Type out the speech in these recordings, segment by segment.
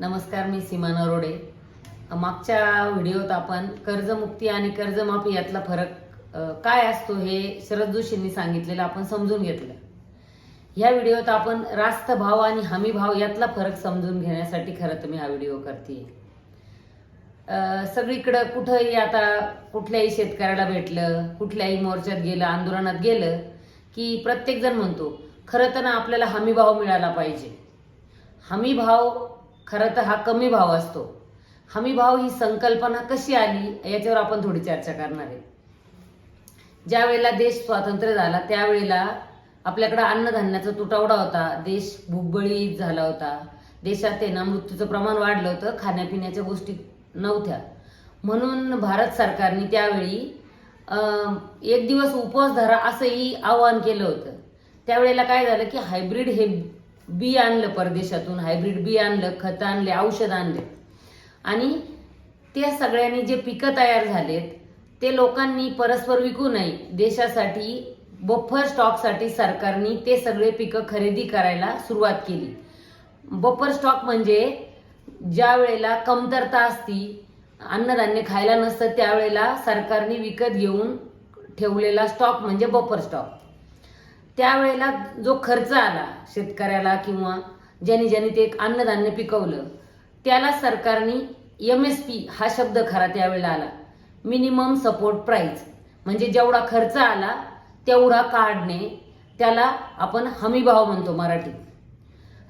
नमस्कार मी सीमा नरोडे. मागच्या व्हिडिओत आपण कर्जमुक्ती आणि कर्जमाफी यातला फरक काय असतो हे शरद जोशींनी सांगितलेलं आपण समजून घेतलं. या व्हिडिओत आपण रास्त भाव आणि हमी भाव यातला फरक समजून घेण्यासाठी खरं तर मी हा व्हिडिओ करते सगळीकडं कुठंही आता कुठल्याही शेतकऱ्याला भेटलं कुठल्याही मोर्चात गेलं आंदोलनात गेलं की प्रत्येकजण म्हणतो खरं तर ना आपल्याला हमी भाव मिळाला पाहिजे. हमी भाव खरं तर हा कमी भाव असतो. हमी भाव ही संकल्पना कशी आली याच्यावर आपण थोडी चर्चा करणार आहे. ज्या वेळेला देश स्वातंत्र्य झाला त्यावेळेला आपल्याकडे अन्नधान्याचा तुटवडा होता. देश भुगबळीत झाला होता. देशात आहे ना मृत्यूचं प्रमाण वाढलं होतं. खाण्यापिण्याच्या गोष्टी नव्हत्या. म्हणून भारत सरकारने त्यावेळी एक दिवस उपवास धरा असंही आवाहन केलं होतं. त्यावेळेला काय झालं की हायब्रिड हे बी आणलं परदेशातून हायब्रिड बी आणलं खत आणले औषध आणले. आणि त्या सगळ्यांनी जे पिकं तयार झालेत ते लोकांनी परस्पर विकू नये देशासाठी बफर स्टॉकसाठी सरकारने ते सगळे पिकं खरेदी करायला सुरुवात केली. बफर स्टॉक म्हणजे ज्या वेळेला कमतरता असती अन्नधान्य खायला नसतं त्यावेळेला सरकारने विकत घेऊन ठेवलेला स्टॉक म्हणजे बफर स्टॉक. त्यावेळेला जो खर्च आला शेतकऱ्याला किंवा ज्यांनी ज्यांनी ते एक अन्नधान्य पिकवलं त्याला सरकारने एम एस पी हा शब्द खरा त्यावेळेला आला. मिनिमम सपोर्ट प्राईज म्हणजे जेवढा खर्च आला तेवढा काढणे त्याला आपण हमीभाव म्हणतो मराठीत.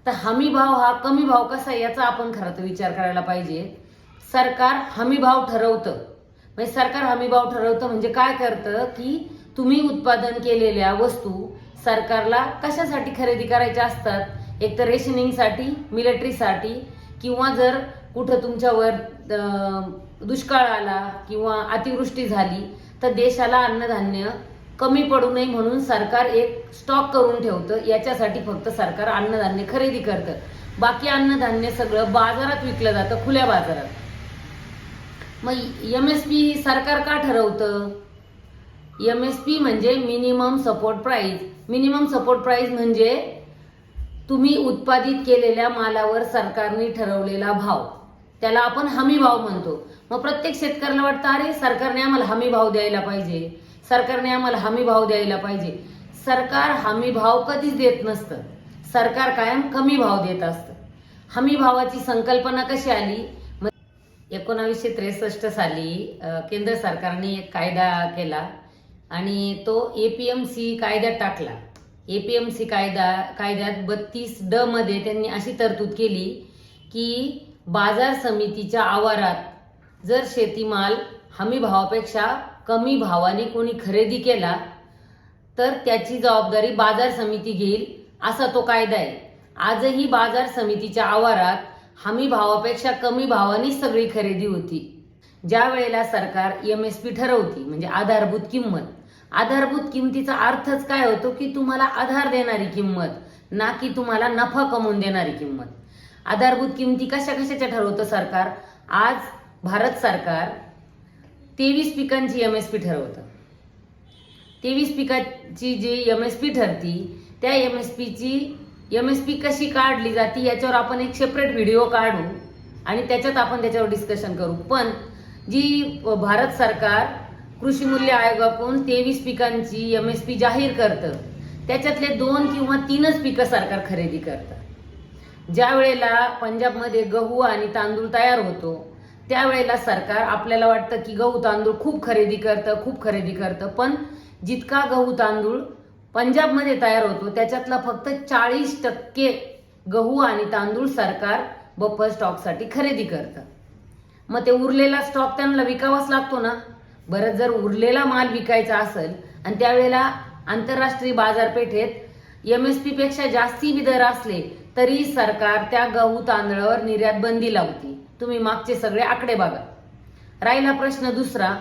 तर हमीभाव हा कमी भाव कसा आहे याचा आपण खरं तर विचार करायला पाहिजे. सरकार हमीभाव ठरवतं. म्हणजे सरकार हमीभाव ठरवतं म्हणजे काय करतं की तुम्ही उत्पादन केलेल्या वस्तू सरकारला कशासाठी खरेदी करायच्या असतात? एक तर रेशनिंगसाठी मिलिटरीसाठी किंवा जर कुठं तुमच्यावर दुष्काळ आला किंवा अतिवृष्टी झाली तर देशाला अन्नधान्य कमी पडू नये म्हणून सरकार एक स्टॉक करून ठेवतं. याच्यासाठी फक्त सरकार अन्नधान्य खरेदी करतं. बाकी अन्नधान्य सगळं बाजारात विकलं जातं खुल्या बाजारात. मग एम एस पी सरकार का ठरवतं? एम एस पी म्हणजे minimum support price minimum support price म्हणजे तुम्ही उत्पादित केलेल्या मालावर सरकारने ठरवलेला भाव. त्याला आपण हमी भाव म्हणतो. मग प्रत्येक शेतकऱ्याला वाटतं अरे सरकारने आम्हाला हमी भाव द्यायला पाहिजे. सरकारने आम्हाला हमी भाव द्यायला पाहिजे. सरकार हमी भाव कधीच देत नसतं. सरकार कायम कमी भाव देत असतं. हमी भावाची संकल्पना कशी आली? एकोणावीसशे त्रेसष्ट साली केंद्र सरकारने एक कायदा केला. आणि तो ए पी एम सी कायद्यात टाकला. ए पी एम सी कायदा कायद्यात बत्तीस ड मध्ये त्यांनी अशी तरतूद केली की बाजार समितीच्या आवारात जर शेतीमाल हमी भावापेक्षा कमी भावाने कोणी खरेदी केला तर त्याची जबाबदारी बाजार समिती घेईल असा तो कायदा आहे. आजही बाजार समितीच्या आवारात हमी भावापेक्षा कमी भावानेच सगळी खरेदी होती. ज्या वेळेला सरकार एम एस पी ठरवती म्हणजे आधारभूत किंमत आधारभूत किमतीचा अर्थच काय होतो की तुम्हाला आधार देणारी किंमत ना की तुम्हाला नफा कमवून देणारी किंमत. आधारभूत किमती कशा कशाच्या ठरवतं सरकार? आज भारत सरकार तेवीस पिकांची एम एस पी ठरवतं. तेवीस पिकाची जी एम एस पी ठरती त्या एम एस पीची एम एस पी कशी काढली जाते याच्यावर आपण एक सेपरेट व्हिडिओ काढू आणि त्याच्यात आपण त्याच्यावर डिस्कशन करू. पण जी भारत सरकार कृषी मूल्य आयोगाकडून तेवीस पिकांची एम एस पी जाहीर करतं. त्याच्यातले दोन किंवा तीनच पिकं सरकार खरेदी करतं. ज्या वेळेला पंजाबमध्ये गहू आणि तांदूळ तयार होतो त्यावेळेला सरकार आपल्याला वाटतं की गहू तांदूळ खूप खरेदी करतं खूप खरेदी करतं. पण जितका गहू तांदूळ पंजाबमध्ये तयार होतो त्याच्यातला फक्त चाळीस टक्के गहू आणि तांदूळ सरकार बफर स्टॉकसाठी खरेदी करतं. मग ते उरलेला स्टॉक त्यांना विकावाच लागतो ना. बरं जर उरलेला माल विकायचा असेल आणि त्यावेळेला आंतरराष्ट्रीय बाजारपेठेत एम एस पी पेक्षा जास्ती बी दर असले तरी सरकार त्या गहू तांदळावर निर्यात बंदी लावते. तुम्ही मागचे सगळे आकडे बघा. राहिला प्रश्न दुसरा.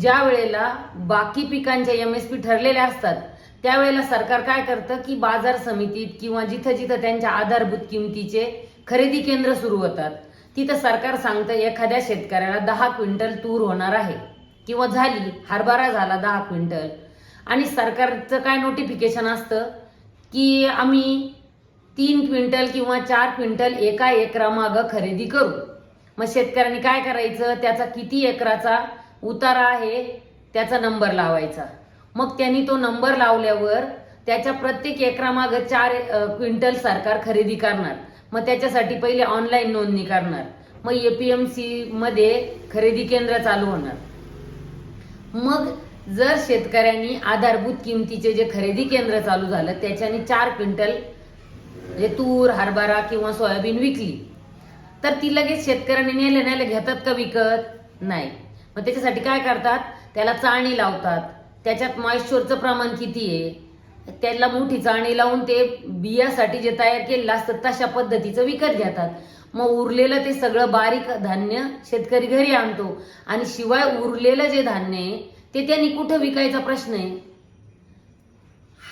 ज्या वेळेला बाकी पिकांच्या एम एस पी ठरलेल्या असतात त्यावेळेला सरकार काय करतं की बाजार समितीत किंवा जिथं जिथं त्यांच्या आधारभूत किमतीचे खरेदी केंद्र सुरू होतात. तिथं सरकार सांगतं एखाद्या शेतकऱ्याला दहा क्विंटल तूर होणार आहे. किंवा झाली हरभरा झाला दहा क्विंटल. आणि सरकारचं काय नोटिफिकेशन असतं? की आम्ही तीन क्विंटल किंवा चार क्विंटल एका एकरामागं खरेदी करू. मग शेतकऱ्यांनी काय करायचं? त्याचा किती एकराचा उतारा आहे? त्याचा नंबर लावायचा. मग त्यांनी तो नंबर लावल्यावर त्याच्या प्रत्येक एकरामागं चार क्विंटल सरकार खरेदी करणार. मग त्याच्यासाठी पहिले ऑनलाईन नोंदणी करणार. मग एपीएमसी मध्ये खरेदी केंद्र चालू होणार. मग जर शेतकऱ्यांनी आधारभूत किमतीचे जे खरेदी केंद्र चालू झालं त्याच्याने चार क्विंटल म्हणजे तूर हरभरा किंवा सोयाबीन विकली तर ती लगेच शेतकऱ्यांनी नेले नेले घेतात का विकत? नाही. मग त्याच्यासाठी काय करतात? त्याला चाळणी लावतात. त्याच्यात मॉइश्चरचं प्रमाण किती आहे? त्याला मोठी चाळणी लावून ते बियासाठी जे तयार केलेलं असतं तशा पद्धतीचं विकत घेतात. मग उरलेलं ते सगळं बारीक धान्य शेतकरी घरी आणतो. आणि शिवाय उरलेलं जे धान्य आहे ते त्यांनी कुठं विकायचा प्रश्न आहे?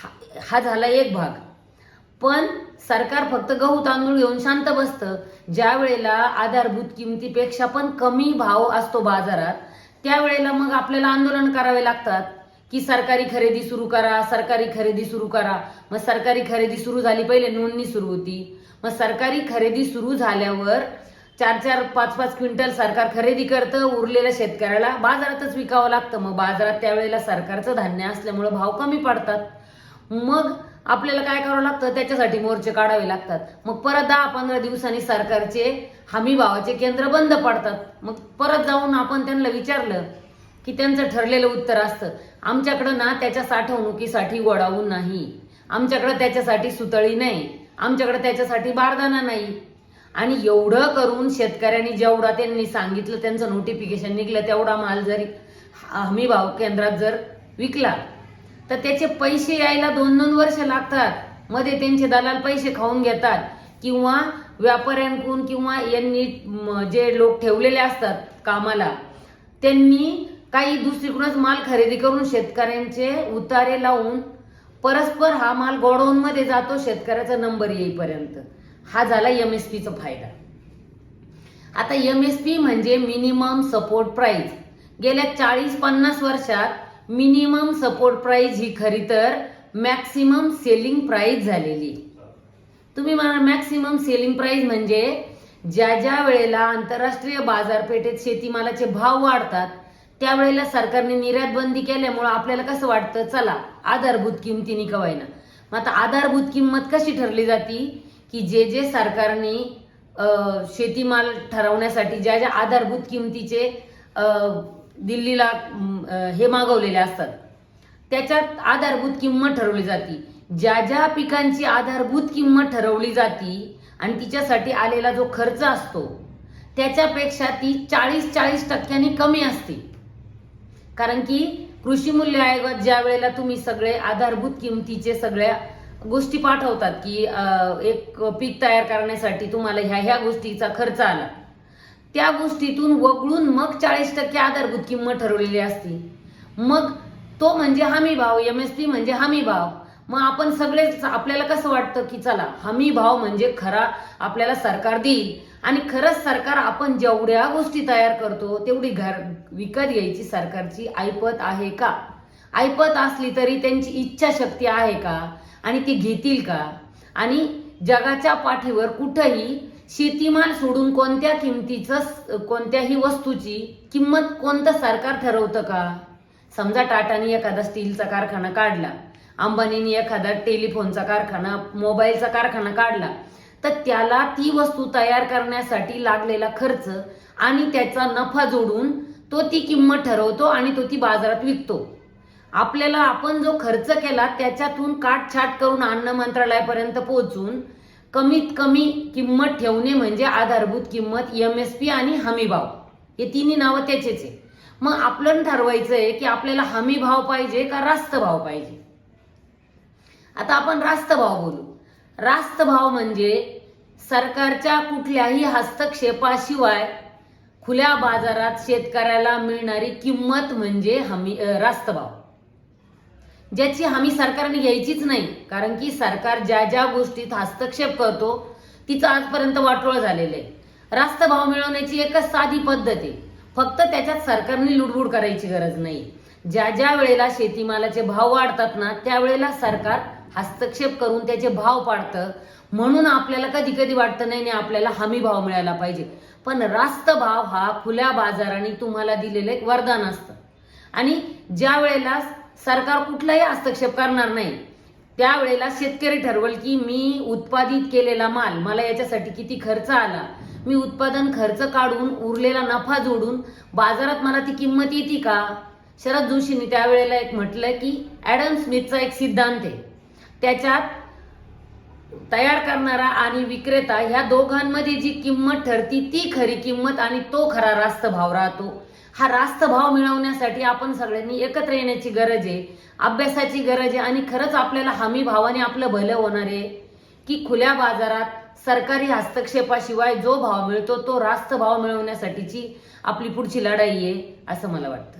हा- हा झाला एक भाग. पण सरकार फक्त गहू तांदूळ घेऊन शांत बसतं. ज्या वेळेला आधारभूत किमतीपेक्षा पण कमी भाव असतो बाजारात त्यावेळेला मग आपल्याला आंदोलन करावे लागतात. की सरकारी खरेदी सुरू करा सरकारी खरेदी सुरू करा. मग सरकारी खरेदी सुरू झाली पहिले नोंदणी सुरू होती. मग सरकारी खरेदी सुरू झाल्यावर चार चार पाच पाच क्विंटल सरकार खरेदी करतं उरलेल्या शेतकऱ्याला बाजारातच विकावं लागतं. मग बाजारात त्यावेळेला सरकारचं धान्य असल्यामुळे भाव कमी पडतात. मग आपल्याला काय करावं लागतं? त्याच्यासाठी मोर्चे काढावे लागतात. मग परत दहा पंधरा दिवसांनी सरकारचे हमी भावाचे केंद्र बंद पडतात. मग परत जाऊन आपण त्यांना विचारलं की त्यांचं ठरलेलं उत्तर असतं. आमच्याकडं ना त्याच्या साठवणुकीसाठी वडाऊ नाही. आमच्याकडं त्याच्यासाठी सुतळी नाही. आमच्याकडे त्याच्यासाठी बारदाना नाही. आणि एवढं करून शेतकऱ्यांनी जेवढा त्यांनी सांगितलं त्यांचं नोटिफिकेशन निघलं तेवढा माल जरी हमी भाव केंद्रात जर विकला तर त्याचे पैसे यायला दोन दोन वर्ष लागतात. मध्ये त्यांचे दलाल पैसे खाऊन घेतात. किंवा व्यापाऱ्यांकडून किंवा यांनी जे लोक ठेवलेले असतात कामाला त्यांनी काही दुसरीकडूनच माल खरेदी करून शेतकऱ्यांचे उतारे लावून परस्पर हा माल गोडाऊन मध्ये जातो शेतकऱ्याचा नंबर येईपर्यंत. हा झाला एम एस पीचा फायदा. आता एम एस पी म्हणजे मिनिमम सपोर्ट प्राईज गेल्या चाळीस पन्नास वर्षात मिनिमम सपोर्ट प्राईज ही खरी तर मॅक्सिमम सेलिंग प्राईज झालेली. तुम्ही म्हणा मॅक्सिमम सेलिंग प्राईज म्हणजे ज्या ज्या वेळेला आंतरराष्ट्रीय बाजारपेठेत शेतीमालाचे भाव वाढतात त्यावेळेला सरकारने निर्यात बंदी केल्यामुळं आपल्याला कसं वाटतं? चला आधारभूत किमतीने कवायना. मग आता आधारभूत किंमत कशी ठरली जाती? की जे जे सरकारने शेतीमाल ठरवण्यासाठी ज्या ज्या आधारभूत किमतीचे दिल्लीला हे मागवलेले असतात त्याच्यात आधारभूत किंमत ठरवली जाते. ज्या ज्या पिकांची आधारभूत किंमत ठरवली जाती आणि तिच्यासाठी आलेला जो खर्च असतो त्याच्यापेक्षा ती चाळीस चाळीस टक्क्यांनी कमी असते. कारण की कृषी मूल्य आयोगात ज्या वेळेला तुम्ही सगळे आधारभूत किमतीचे सगळ्या गोष्टी पाठवतात की एक पीक तयार करण्यासाठी तुम्हाला ह्या ह्या गोष्टीचा खर्च आला त्या गोष्टीतून वगळून मग चाळीस टक्के आधारभूत किंमत ठरवलेली असते. मग तो म्हणजे हमी भाव एम एस पी म्हणजे हमी भाव. मग आपण सगळेच आपल्याला कसं वाटतं की चला हमी भाव म्हणजे खरा आपल्याला सरकार देईल. आणि खरंच सरकार आपण जेवढ्या गोष्टी तयार करतो तेवढी घर विकत घ्यायची सरकारची ऐपत आहे का? ऐपत असली तरी त्यांची इच्छाशक्ती आहे का? आणि ती घेतील का? आणि जगाच्या पाठीवर कुठंही शेतीमाल सोडून कोणत्या किमतीचं कोणत्याही वस्तूची किंमत कोणतं सरकार ठरवतं का? समजा टाटाने एखादा स्टीलचा कारखाना काढला अंबानीने एखादा टेलिफोनचा कारखाना मोबाईलचा कारखाना काढला तर त्याला ती वस्तू तयार करण्यासाठी लागलेला खर्च आणि त्याचा नफा जोडून तो ती किंमत ठरवतो आणि तो ती बाजारात विकतो. आपल्याला आपण जो खर्च केला त्याच्यातून काटछाट करून अन्न मंत्रालयापर्यंत पोहोचून कमीत कमी किंमत ठेवणे म्हणजे आधारभूत किंमत एम एस पी आणि हमीभाव हे तिन्ही नावं त्याचेच आहे. मग आपलं ठरवायचं आहे की आपल्याला हमी भाव पाहिजे का रास्त भाव पाहिजे? आता आपण रास्त भाव बोलू. रास्त भाव म्हणजे सरकारच्या कुठल्याही हस्तक्षेपाशिवाय खुल्या बाजारात शेतकऱ्याला मिळणारी किंमत म्हणजे हमी रास्त भाव ज्याची हमी सरकारने घ्यायचीच नाही कारण की सरकार ज्या ज्या गोष्टीत हस्तक्षेप करतो तिचं आजपर्यंत वाटोळ झालेलं आहे. रास्त भाव मिळवण्याची एकच साधी पद्धत आहे. फक्त त्याच्यात सरकारने लुडबुड करायची गरज नाही. ज्या ज्या वेळेला शेतीमालाचे भाव वाढतात ना त्यावेळेला सरकार हस्तक्षेप करून त्याचे भाव पाडतं. म्हणून आपल्याला कधी कधी वाटतं नाही नाही आपल्याला हमी भाव मिळायला पाहिजे. पण रास्त भाव हा खुल्या बाजाराने तुम्हाला दिलेलं एक वरदान असतं. आणि ज्या वेळेला सरकार कुठलाही हस्तक्षेप करणार नाही त्यावेळेला शेतकरी ठरवल की मी उत्पादित केलेला माल मला याच्यासाठी किती खर्च आला मी उत्पादन खर्च काढून उरलेला नफा जोडून बाजारात मला ती किंमत येते का? शरद जोशींनी त्यावेळेला एक म्हटलं की ॲडम स्मिथचा एक सिद्धांत आहे. त्याच्यात तयार करणारा आणि विक्रेता ह्या दोघांमध्ये जी किंमत ठरती ती खरी किंमत आणि तो खरा रास्त भाव राहतो. हा रास्त भाव मिळवण्यासाठी आपण सगळ्यांनी एकत्र येण्याची गरज आहे अभ्यासाची गरज आहे आणि खरंच आपल्याला हमी भावाने आपलं भलं होणार आहे. की खुल्या बाजारात सरकारी हस्तक्षेपाशिवाय जो भाव मिळतो तो रास्त भाव मिळवण्यासाठीची आपली पुढची लढाई आहे असं मला वाटतं.